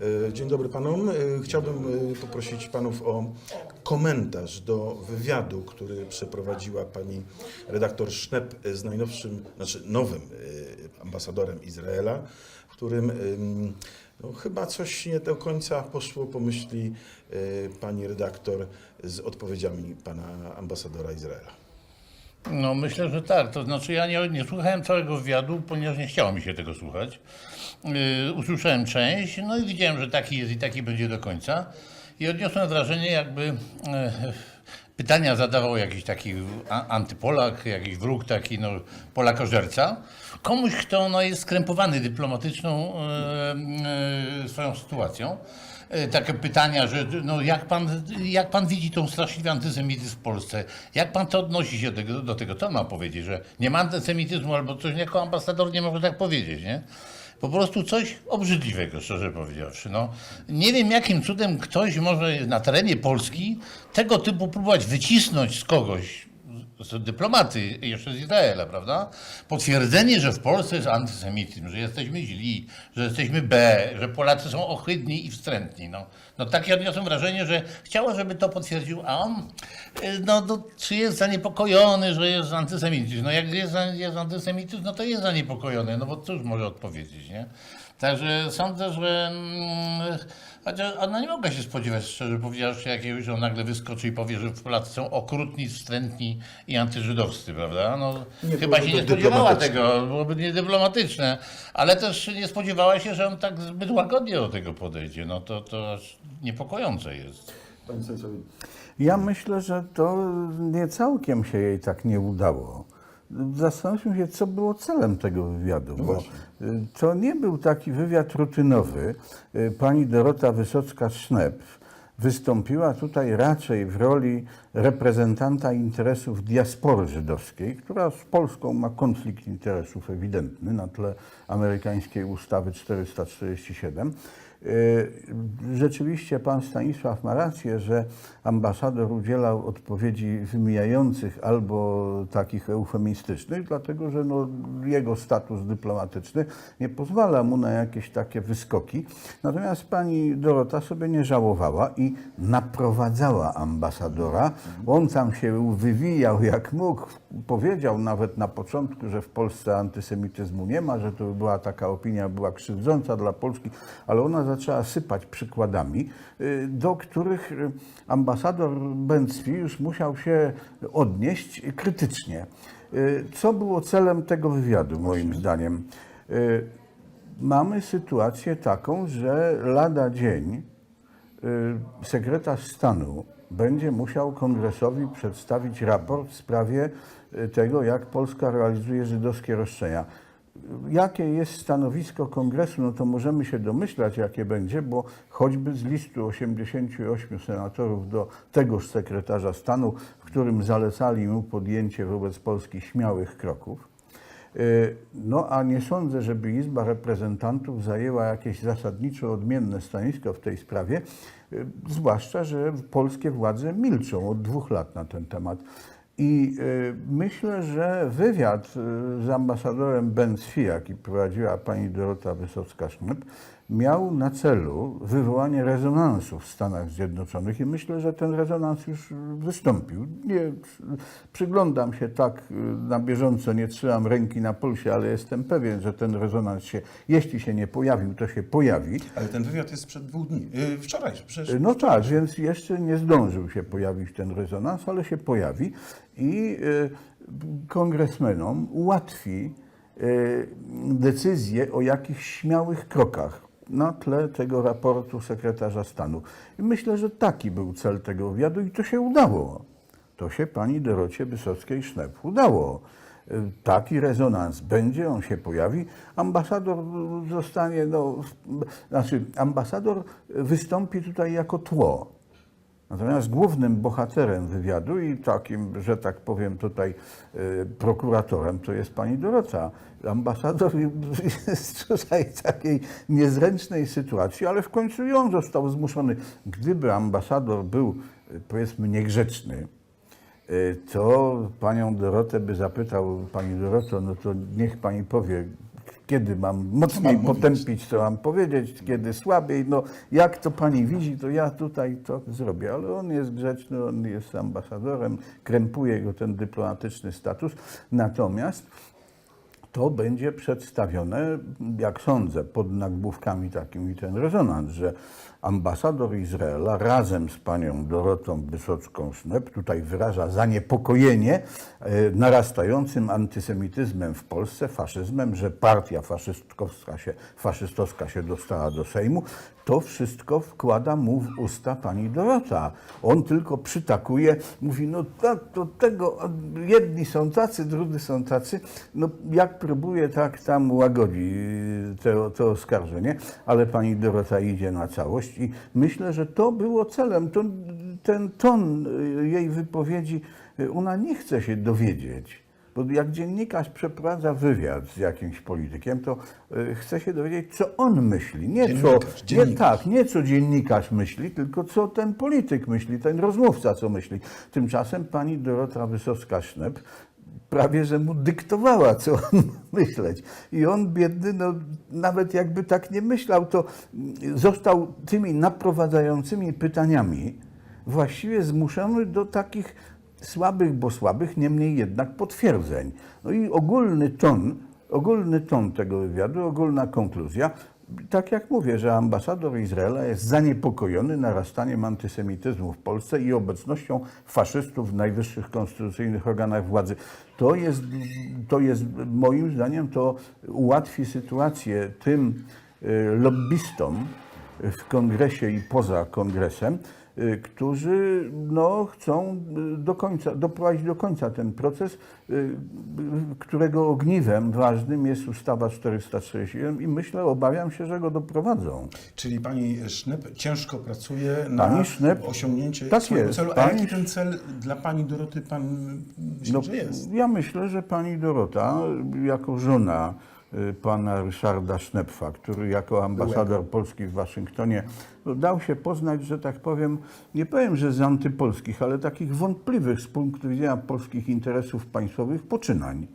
E, Dzień dobry panom. E, Chciałbym e, poprosić panów o komentarz do wywiadu, który przeprowadziła pani redaktor Sznep z najnowszym, znaczy nowym ambasadorem Izraela, w którym no, chyba coś nie do końca poszło po myśli pani redaktor z odpowiedziami pana ambasadora Izraela. No myślę, że tak. To znaczy ja nie, nie słuchałem całego wywiadu, ponieważ nie chciało mi się tego słuchać. Yy, usłyszałem część, no i widziałem, że taki jest i taki będzie do końca. I odniosłem wrażenie, jakby yy, pytania zadawał jakiś taki antypolak, jakiś wróg taki, no, polakożerca. Komuś, kto no, jest skrępowany dyplomatyczną yy, yy, swoją sytuacją. E, takie pytania, że no jak, pan, jak pan widzi tą straszliwy antysemityzm w Polsce? Jak pan to odnosi się do tego? Do tego? To on ma powiedzieć, że nie ma antysemityzmu albo coś, jako ambasador nie może tak powiedzieć, nie? Po prostu coś obrzydliwego, szczerze powiedziawszy. No, nie wiem, jakim cudem ktoś może na terenie Polski tego typu próbować wycisnąć z kogoś, z dyplomaty, jeszcze z Izraela, prawda? Potwierdzenie, że w Polsce jest antysemityzm, że jesteśmy źli, że jesteśmy B, że Polacy są ohydni i wstrętni. No, no takie odniosłem wrażenie, że chciało, żeby to potwierdził, a on, y, no, no czy jest zaniepokojony, że jest antysemityzm? No jak jest, jest antysemityzm, no to jest zaniepokojony, no bo cóż może odpowiedzieć, nie? Także sądzę, że mm, chociaż ona nie mogła się spodziewać, szczerze powiedziawszy, jakiegoś, że on nagle wyskoczy i powie, że Polacy są okrutni, wstrętni i antyżydowscy, prawda? No, Nie chyba się nie spodziewała tego, byłoby niedyplomatyczne, ale też nie spodziewała się, że on tak zbyt łagodnie do tego podejdzie. No to, to aż niepokojące jest. Panie Ja myślę, że to nie całkiem się jej tak nie udało. Zastanówmy się, co było celem tego wywiadu. y, to nie był taki wywiad rutynowy. Y, Pani Dorota Wysocka-Sznep wystąpiła tutaj raczej w roli reprezentanta interesów diaspory żydowskiej, która z Polską ma konflikt interesów ewidentny na tle amerykańskiej ustawy 447. Y, Rzeczywiście pan Stanisław ma rację, że ambasador udzielał odpowiedzi wymijających albo takich eufemistycznych, dlatego że no, jego status dyplomatyczny nie pozwala mu na jakieś takie wyskoki. Natomiast pani Dorota sobie nie żałowała i naprowadzała ambasadora. On tam się wywijał jak mógł. Powiedział nawet na początku, że w Polsce antysemityzmu nie ma, że to była taka opinia, była krzywdząca dla Polski, ale ona zaczęła sypać przykładami, y, do których y, ambasador Bęcki już musiał się odnieść krytycznie. Y, Co było celem tego wywiadu, moim zdaniem? Mamy sytuację taką, że lada dzień sekretarz stanu będzie musiał kongresowi przedstawić raport w sprawie tego, jak Polska realizuje żydowskie roszczenia. Jakie jest stanowisko kongresu, no to możemy się domyślać, jakie będzie, bo choćby z listu 88 senatorów do tegoż sekretarza stanu, w którym zalecali mu podjęcie wobec Polski śmiałych kroków, Y, No a nie sądzę, żeby Izba Reprezentantów zajęła jakieś zasadniczo odmienne stanowisko w tej sprawie, y, zwłaszcza, że polskie władze milczą od dwóch lat na ten temat. I y, myślę, że wywiad y, z ambasadorem Bęcki, jaki prowadziła pani Dorota Wysocka-Sznyp, miał na celu wywołanie rezonansu w Stanach Zjednoczonych i myślę, że ten rezonans już wystąpił. Nie, przyglądam się tak y, na bieżąco, nie trzymam ręki na pulsie, ale jestem pewien, że ten rezonans się, jeśli się nie pojawił, to się pojawi. ale ten wywiad jest sprzed dwóch dni. Yy, wczoraj, przecież. No tak, więc jeszcze nie zdążył się pojawić ten rezonans, ale się pojawi i y, kongresmenom ułatwi y, decyzję o jakichś śmiałych krokach na tle tego raportu sekretarza stanu. I myślę, że taki był cel tego wywiadu i to się udało. To się pani Dorocie Wysockiej-Sznep udało. Taki rezonans będzie, on się pojawi. Ambasador zostanie, no, znaczy ambasador wystąpi tutaj jako tło. Natomiast głównym bohaterem wywiadu i takim, że tak powiem tutaj y, prokuratorem, to jest pani Dorota. Ambasador jest tutaj takiej niezręcznej sytuacji, ale w końcu on został zmuszony. Gdyby ambasador był y, powiedzmy niegrzeczny, y, to panią Dorotę by zapytał, pani Doroto, no to niech pani powie, kiedy mam mocniej mam mówić? potępić, co mam powiedzieć, kiedy słabiej. No, jak to pani widzi, to ja tutaj to zrobię. Ale on jest grzeczny, on jest ambasadorem, krępuje go ten dyplomatyczny status. Natomiast to będzie przedstawione, jak sądzę, pod nagłówkami takimi ten rezonans, że ambasador Izraela razem z panią Dorotą Wysocką-Sznep tutaj wyraża zaniepokojenie e, narastającym antysemityzmem w Polsce, faszyzmem, że partia faszystowska się, faszystowska się dostała do Sejmu. To wszystko wkłada mu w usta pani Dorota. On tylko przytakuje, mówi, no tak, to tego, jedni są tacy, drudzy są tacy. No jak próbuje, tak tam łagodzi y, to, to oskarżenie, ale pani Dorota idzie na całość i myślę, że to było celem. To, ten ton y, jej wypowiedzi, y, ona nie chce się dowiedzieć. Bo jak dziennikarz przeprowadza wywiad z jakimś politykiem, to chce się dowiedzieć, co on myśli. Nie, co, Dziennikarz, nie, dziennikarz. tak, nie co dziennikarz myśli, tylko co ten polityk myśli, ten rozmówca co myśli. Tymczasem pani Dorota Wysocka-Sznep prawie, że mu dyktowała, co on myśleć. I on, biedny, no, nawet jakby tak nie myślał, to został tymi naprowadzającymi pytaniami właściwie zmuszony do takich słabych, bo słabych, niemniej jednak potwierdzeń. No i ogólny ton, ogólny ton tego wywiadu, ogólna konkluzja, tak jak mówię, że ambasador Izraela jest zaniepokojony narastaniem antysemityzmu w Polsce i obecnością faszystów w najwyższych konstytucyjnych organach władzy. To jest, to jest moim zdaniem, to ułatwi sytuację tym y, lobbystom w kongresie i poza kongresem, którzy no, chcą y, do końca, doprowadzić do końca ten proces, y, y, którego ogniwem ważnym jest ustawa 437 i myślę, obawiam się, że go doprowadzą. Czyli pani Sznep ciężko pracuje na Sznep- osiągnięcie tak swojego jest, celu. A pani- jaki ten cel dla pani Doroty pan myśli, No, że jest? ja myślę, że pani Dorota, jako żona y, pana Ryszarda Sznepfa, który jako ambasador Polski w Waszyngtonie no, dał się poznać, że tak powiem, nie powiem, że z antypolskich, ale takich wątpliwych z punktu widzenia polskich interesów państwowych poczynań.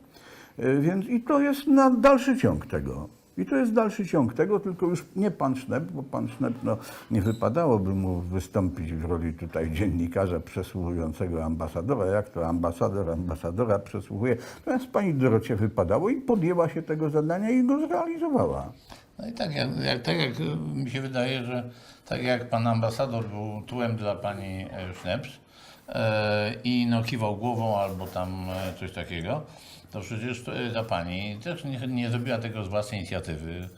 Y, Więc i to jest na dalszy ciąg tego. I to jest dalszy ciąg tego, tylko już nie pan Sznep, bo pan Sznep, no, nie wypadałoby mu wystąpić w roli tutaj dziennikarza przesłuchującego ambasadora. Jak to ambasador ambasadora przesłuchuje? Natomiast pani Dorocie wypadało i podjęła się tego zadania i go zrealizowała. No i tak jak, jak, tak jak mi się wydaje, że tak jak pan ambasador był tłem dla pani e, Schneps e, i no kiwał głową albo tam e, coś takiego, to przecież e, ta pani też nie, nie zrobiła tego z własnej inicjatywy,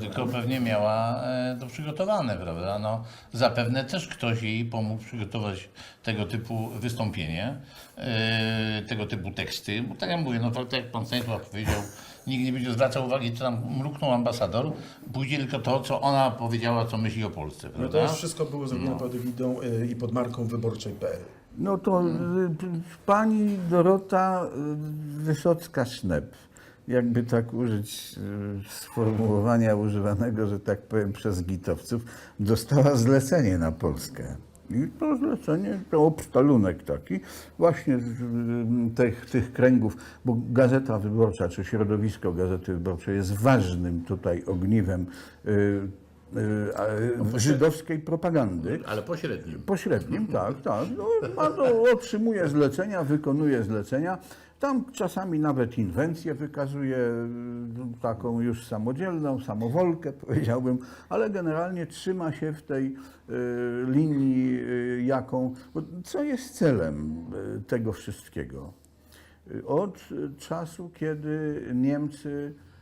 tylko pewnie miała e, to przygotowane, prawda? No, zapewne też ktoś jej pomógł przygotować tego typu wystąpienie, e, tego typu teksty, bo tak jak mówię, no tak jak pan Stanisław powiedział, Nikt nie będzie zwracał uwagi, co tam mruknął ambasador. Pójdzie tylko to, co ona powiedziała, co myśli o Polsce. No to już wszystko było zrobione pod egidą y, i pod marką wyborczej.pl. No to p- pani Dorota y, Wysocka-Sznep, jakby tak użyć sformułowania używanego, że tak powiem, przez gitowców, dostała zlecenie na Polskę. I to zlecenie, to obstalunek taki, właśnie z tych, tych kręgów, bo Gazeta Wyborcza, czy środowisko Gazety Wyborczej jest ważnym tutaj ogniwem y, żydowskiej propagandy. Ale pośrednim. Pośrednim, tak, tak. No, no, otrzymuje zlecenia, wykonuje zlecenia. Tam czasami nawet inwencję wykazuje, y, taką już samodzielną, samowolkę powiedziałbym, ale generalnie trzyma się w tej y, linii, y, jaką. Co jest celem y, tego wszystkiego? Y, Od y, czasu, kiedy Niemcy y,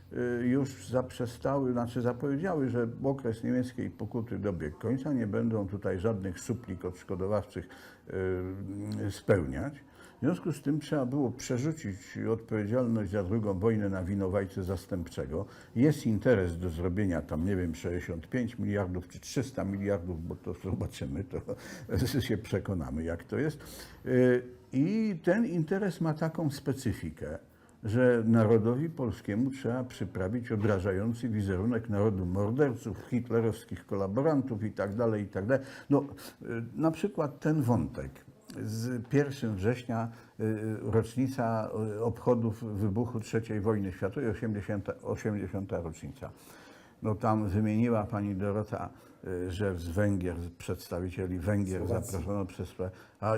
już zaprzestały, znaczy zapowiedziały, że okres niemieckiej pokuty dobiegł końca, nie będą tutaj żadnych suplik odszkodowawczych y, spełniać. W związku z tym trzeba było przerzucić odpowiedzialność za drugą wojnę na winowajcę zastępczego. Jest interes do zrobienia tam, nie wiem, 65 miliardów czy 300 miliardów, bo to zobaczymy, to się przekonamy, jak to jest. Y, I ten interes ma taką specyfikę, że narodowi polskiemu trzeba przyprawić odrażający wizerunek narodu morderców, hitlerowskich kolaborantów i tak dalej, i tak. No, y, na przykład ten wątek z 1 września y, rocznica y, obchodów wybuchu III wojny światowej, 80, 80 rocznica. No tam wymieniła pani Dorota, że z Węgier, przedstawicieli Węgier Słowacji. zaproszono przez... A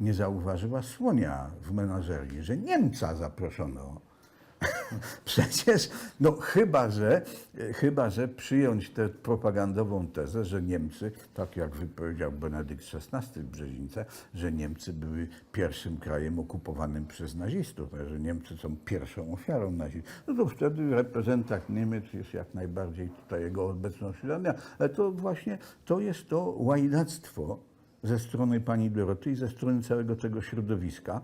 nie zauważyła słonia w menażerii, że Niemca zaproszono. Przecież, no chyba że, chyba, że przyjąć tę propagandową tezę, że Niemcy, tak jak wypowiedział Benedykt XVI w Brzezińce, że Niemcy były pierwszym krajem okupowanym przez nazistów, że Niemcy są pierwszą ofiarą nazistów. No to wtedy reprezentant Niemiec jest jak najbardziej tutaj jego obecność uświadamia. Ale to właśnie, to jest to łajdactwo ze strony pani Doroty i ze strony całego tego środowiska.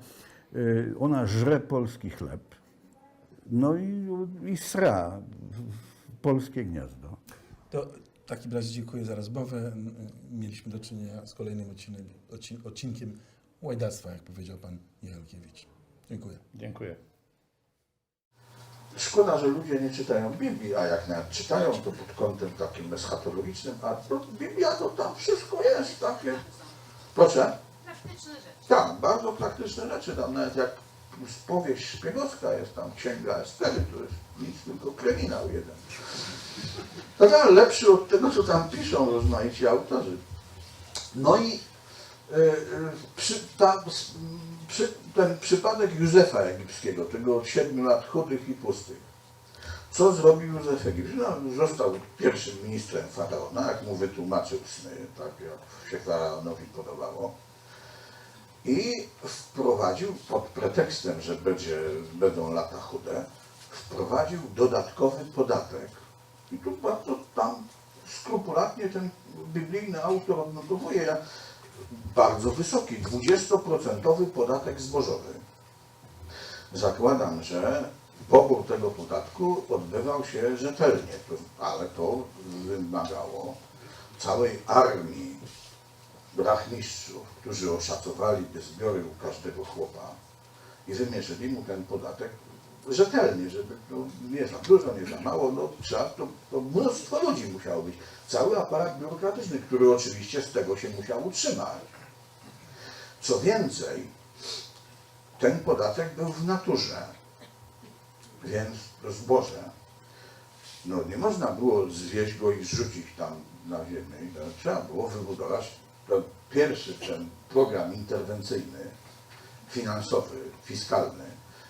Yy, Ona żre polski chleb, no i, i sra polskie gniazdo. To w takim razie dziękuję za rozmowę. Mieliśmy do czynienia z kolejnym odcinem, odcin, odcinkiem łajdactwa, jak powiedział pan Michalkiewicz. Dziękuję. Dziękuję. Szkoda, że ludzie nie czytają Biblii, a jak nawet czytają, to pod kątem takim eschatologicznym, a to Biblia to tam wszystko jest takie. Proszę? Praktyczne rzeczy. Tak, bardzo praktyczne rzeczy. Tam nawet jak powieść szpiegowska jest tam, księga Estery, to jest nic, tylko kryminał jeden. To tam lepszy od tego, co tam piszą rozmaici autorzy. No i e, e, przy, m, przy, ten przypadek Józefa Egipskiego, tego od siedmiu lat chudych i pustych. Co zrobił Józef Egipski? No, został pierwszym ministrem faraona, jak mu wytłumaczył sny, tak jak się faraonowi podobało. I wprowadził pod pretekstem, że będzie, będą lata chude, wprowadził dodatkowy podatek. I tu bardzo tam skrupulatnie ten biblijny autor odnotowuje bardzo wysoki, 20% podatek zbożowy. Zakładam, że pobór tego podatku odbywał się rzetelnie, ale to wymagało całej armii brachmistrzów, którzy oszacowali zbiory u każdego chłopa i wymierzyli mu ten podatek rzetelnie, żeby to nie za dużo, nie za mało, no trzeba, to, to mnóstwo ludzi musiało być. Cały aparat biurokratyczny, który oczywiście z tego się musiał utrzymać. Co więcej, ten podatek był w naturze, więc to zboże. No nie można było zwieść go i zrzucić tam na ziemię. Trzeba było wybudować pierwszy program interwencyjny, finansowy, fiskalny,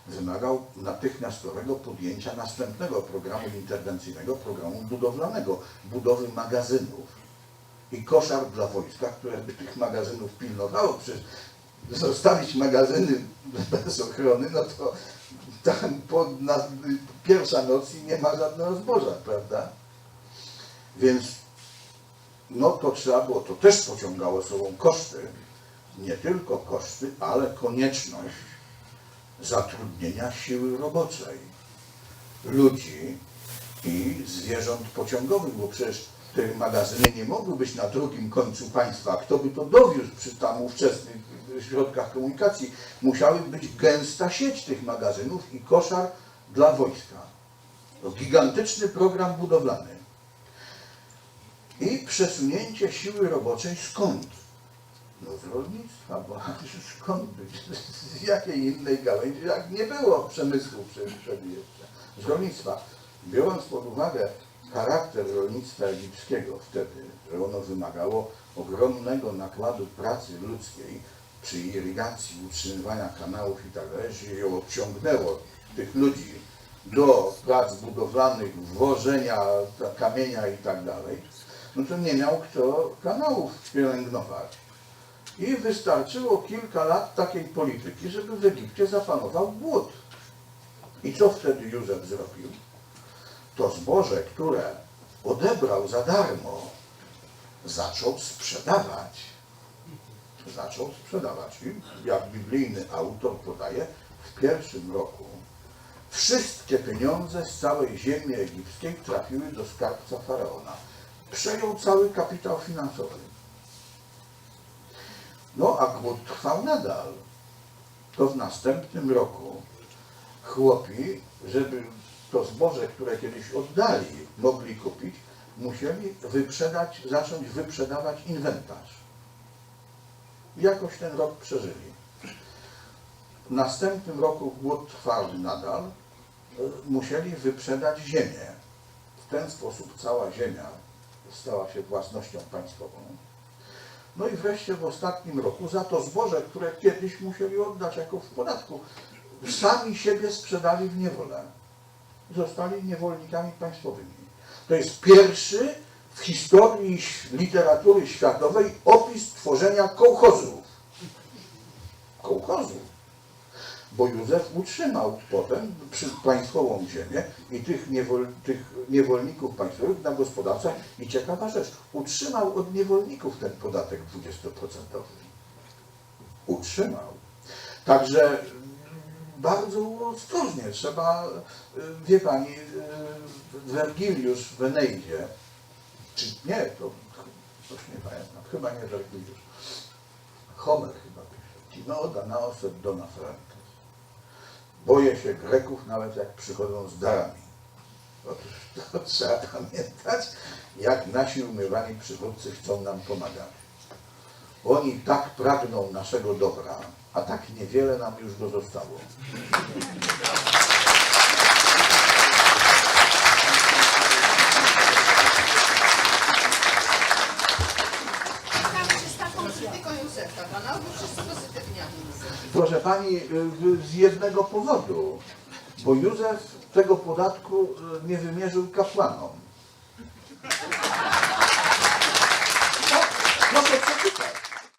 wymagał natychmiastowego podjęcia następnego programu interwencyjnego, programu budowlanego, budowy magazynów i koszar dla wojska, które by tych magazynów pilnowało. Przecież zostawić magazyny bez ochrony, no to tam po, na, pierwsza noc i nie ma żadnego zboża, prawda? Więc no to trzeba było, to też pociągało sobą koszty, nie tylko koszty, ale konieczność zatrudnienia siły roboczej, ludzi i zwierząt pociągowych, bo przecież te magazyny nie mogły być na drugim końcu państwa. Kto by to dowiózł przy tam ówczesnych środkach komunikacji? Musiały być gęsta sieć tych magazynów i koszar dla wojska. To gigantyczny program budowlany. I przesunięcie siły roboczej skąd? No z rolnictwa, bo skąd być? Z jakiej innej gałęzi, jak nie było przemysłu jeszcze. Z rolnictwa. Biorąc pod uwagę charakter rolnictwa egipskiego wtedy, że ono wymagało ogromnego nakładu pracy ludzkiej przy irygacji, utrzymywania kanałów i tak dalej, że ją odciągnęło tych ludzi do prac budowlanych, włożenia kamienia i tak dalej, no to nie miał kto kanałów pielęgnować. I wystarczyło kilka lat takiej polityki, żeby w Egipcie zapanował głód. I co wtedy Józef zrobił? To zboże, które odebrał za darmo, zaczął sprzedawać. Zaczął sprzedawać. I jak biblijny autor podaje, w pierwszym roku wszystkie pieniądze z całej ziemi egipskiej trafiły do skarbca faraona. Przejął cały kapitał finansowy. No a głód trwał nadal. To w następnym roku chłopi, żeby to zboże, które kiedyś oddali, mogli kupić, musieli wyprzedać, zacząć wyprzedawać inwentarz. Jakoś ten rok przeżyli. W następnym roku głód trwał nadal. Musieli wyprzedać ziemię. W ten sposób cała ziemia stała się własnością państwową. No i wreszcie w ostatnim roku za to zboże, które kiedyś musieli oddać jako w podatku, sami siebie sprzedali w niewolę. Zostali niewolnikami państwowymi. To jest pierwszy w historii literatury światowej opis tworzenia kołchozów. Kołchozów. Bo Józef utrzymał potem państwową ziemię i tych, niewol, tych niewolników państwowych na gospodarce. I ciekawa rzecz, utrzymał od niewolników ten podatek 20%. Utrzymał. Także bardzo ostrożnie trzeba, y, wie pani, y, Wergiliusz w Wenejdzie, czy nie, to coś nie pamiętam, chyba nie Wergiliusz, Homer chyba pisze, Tinoda na osed dona Franca. Boję się Greków nawet jak przychodzą z darami. Otóż to trzeba pamiętać, jak nasi umywani przywódcy chcą nam pomagać. Oni tak pragną naszego dobra, a tak niewiele nam już go zostało. Spotkamy się z taką krytyką Józefa, to na ogół wszyscy pozytywnie o nim mówią. Proszę Pani, y, z jednego powodu, bo Józef tego podatku y, nie wymierzył kapłanom.